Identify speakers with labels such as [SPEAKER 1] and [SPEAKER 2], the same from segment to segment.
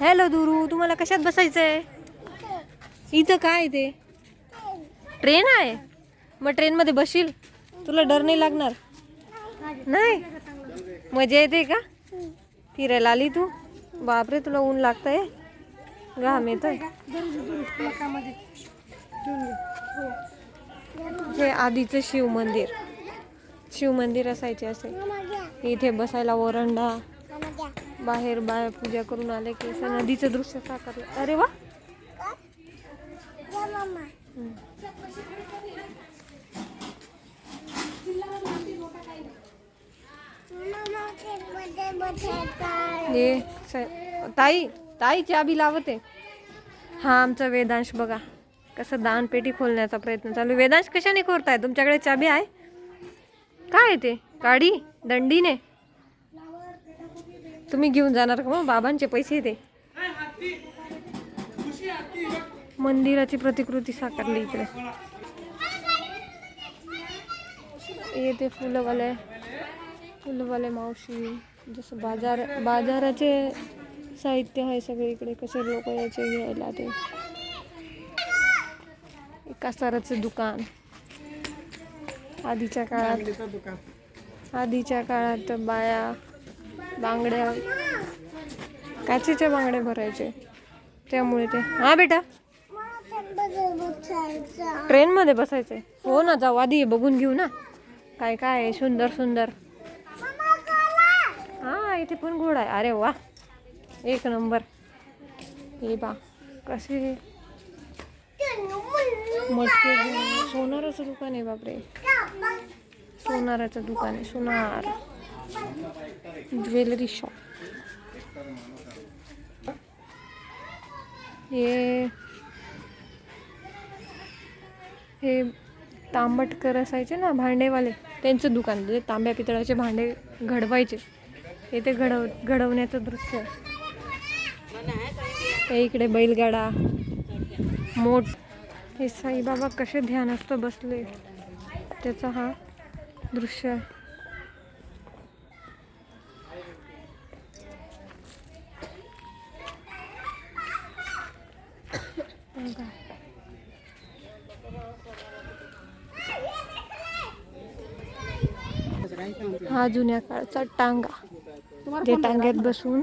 [SPEAKER 1] Hello दुरू तुम्हाला कशात बसायचं आहे इथं काय ते? ट्रेन आहे? मग ट्रेनमध्ये बसशील तुला डर नाही लागणार? नाही? मजा येते का? फिरायला आली तू? बापरे तुला ऊन लागतंय? घाम येत हे आधीचं शिव मंदिर. शिव मंदिर असायचे असे. इथे बसायला ओरंडा बाहेर बाहेर पूजा करून आले की असं नदीचं दृश्य साकारलं. अरे वा! ये स- ताई ताई चाबी लावते. हा आमचा वेदांश बघा. कसं दानपेटी खोलण्याचा प्रयत्न चालू वेदांश कशाने करताय तुमच्याकडे चाबी आहे? काय ते? काडी? दंडीने? तुम्ही घेऊन जाणार का? मग बाबांचे पैसे दे. मंदिराची प्रतिकृती साकारली इकडे. येते फुलंवाले. फुलंवाले मावशी. जसं बाजार बाजाराचे साहित्य आहे सगळे इकडे कसे लोक यायचे घ्यायला ते. कासाराचं दुकान. आधीच्या काळात आधीच्या काळात बाया बांगड्या. काचेच्या बांगड्या भरायचे. त्यामुळे ते. हा बेटा. ट्रेनमध्ये बसायचे. हो ना जाऊ. आधी बघून घेऊ ना. काय काय आहे? सुंदर सुंदर. हा इथे पण घोडा आहे. अरे वा. एक नंबर. हे बा कसे मटके सोनाराचं दुकान आहे बापरे. सोनाराचं दुकान आहे. सोनार. Jewellery shop. हे हे तांबटकर असायचे ना भांडेवाले. त्यांचं दुकान म्हणजे तांब्या पितळाचे भांडे घडवायचे. हे ते घडव घडवण्याचं दृश्य. आहे. हे इकडे बैलगाडा. मोठ. हे साईबाबा कसे ध्यानस्थ बसले. त्याचा हा दृश्य आहे बघा. हा जुन्या काळचा टांगा. जे टांग्यात बसून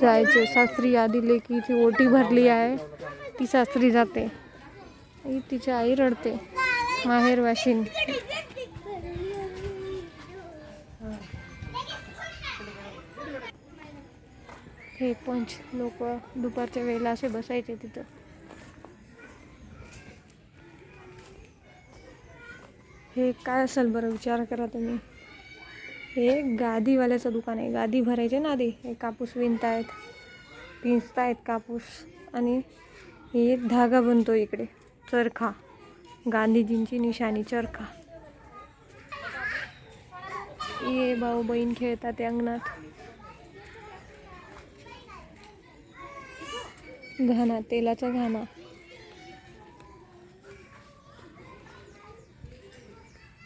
[SPEAKER 1] जायचे. सासरी आधी लेकीची ओटी भरली आहे. ती सासरी जाते. तिची आई रडते. माहेर वाशिन हे पंच लोक दुपारच्या वेळेला असे बसायचे तिथं. हे काय असेल बरं? विचार करा तुम्ही. हे गादीवाल्याचं दुकान आहे. गादी भरायचे ना आधी. हे कापूस विणतायत पिंजतायत कापूस. आणि हे एक धागा बनतो इकडे चरखा. गांधीजींची निशाणी चरखा. ये भाऊ बहीण खेळतात अंगणात. घाणा तेलाचा घाणा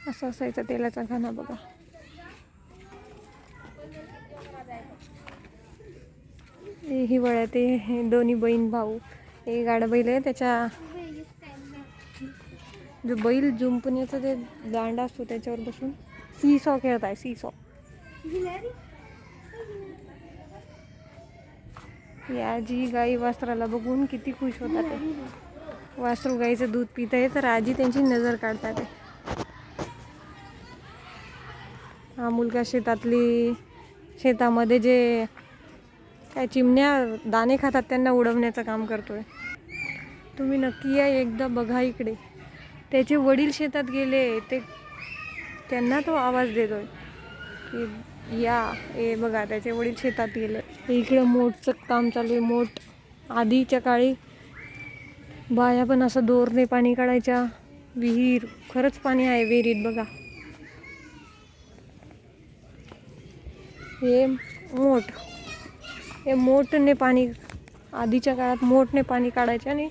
[SPEAKER 1] असा असायचा तेलाचा घाणा बघा. हिवाळ्यात हे दोन्ही बहीण भाऊ हे गाडा बैल आहे त्याच्या जो बैल जुंपण्याचा जे दांडा असतो त्याच्यावर बसून सी सॉ खेळत आहे सी सॉ या आजी गाई वासराला बघून किती खुश होतात ते. वासरू गाईचं दूध पित आहे तर आजी त्यांची नजर काढतात हा मुलगा शेतातली शेतामध्ये जे काय चिमण्या दाणे खातात त्यांना उडवण्याचं काम करतोय. तुम्ही नक्की या एकदा बघा इकडे. त्याचे वडील शेतात गेले ते त्यांना तो आवाज देतोय की या ए बघा त्याचे वडील शेतात गेले. इकडे मोठचं काम चालू आहे मोठ. आधीच्या काळी बाया पण असं दोरने पाणी काढायच्या. विहीर खरंच पाणी आहे विहिरीत बघा. हे मोठ. हे मोठने पाणी आधीच्या काळात मोठने पाणी काढायचे आणि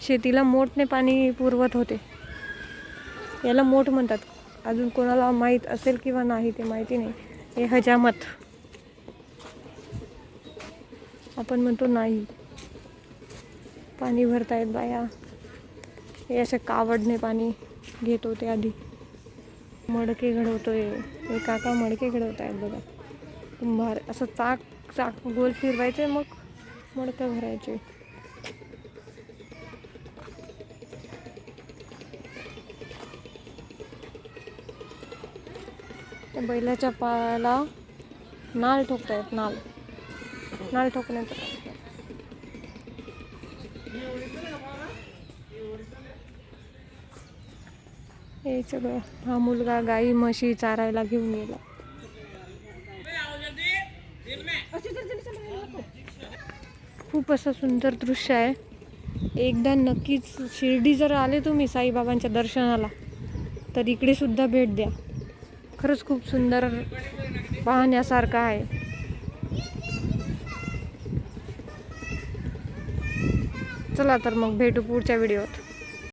[SPEAKER 1] शेतीला मोठने पाणी पुरवत होते. याला मोठ म्हणतात. अजून कोणाला माहीत असेल किंवा नाही ते माहिती नाही. हे हजामत. आपण म्हणतो नाही. पाणी भरतायत बाया. हे अशा कावडने पाणी घेत होते आधी. मडके घडवतोय. हे काका मडके घडवत आहेत बघा. कुंभार. असं चाक चाक गोल फिरवायचे मग मडकं भरायचे. त्या बैलाच्या पायाला नाल ठोकतायत नाल. नाल ठोकण्याचं हे सगळं हा मुलगा गाई म्हशी चारायला घेऊन गेला. खूप असं सुंदर दृश्य आहे. एकदा नक्कीच शिर्डी जर आले तुम्ही साईबाबांच्या दर्शनाला तर इकडे सुद्धा भेट द्या. खरंच खूप सुंदर पाहण्यासारखं आहे. चला तर मग भेटू पुढच्या व्हिडिओत.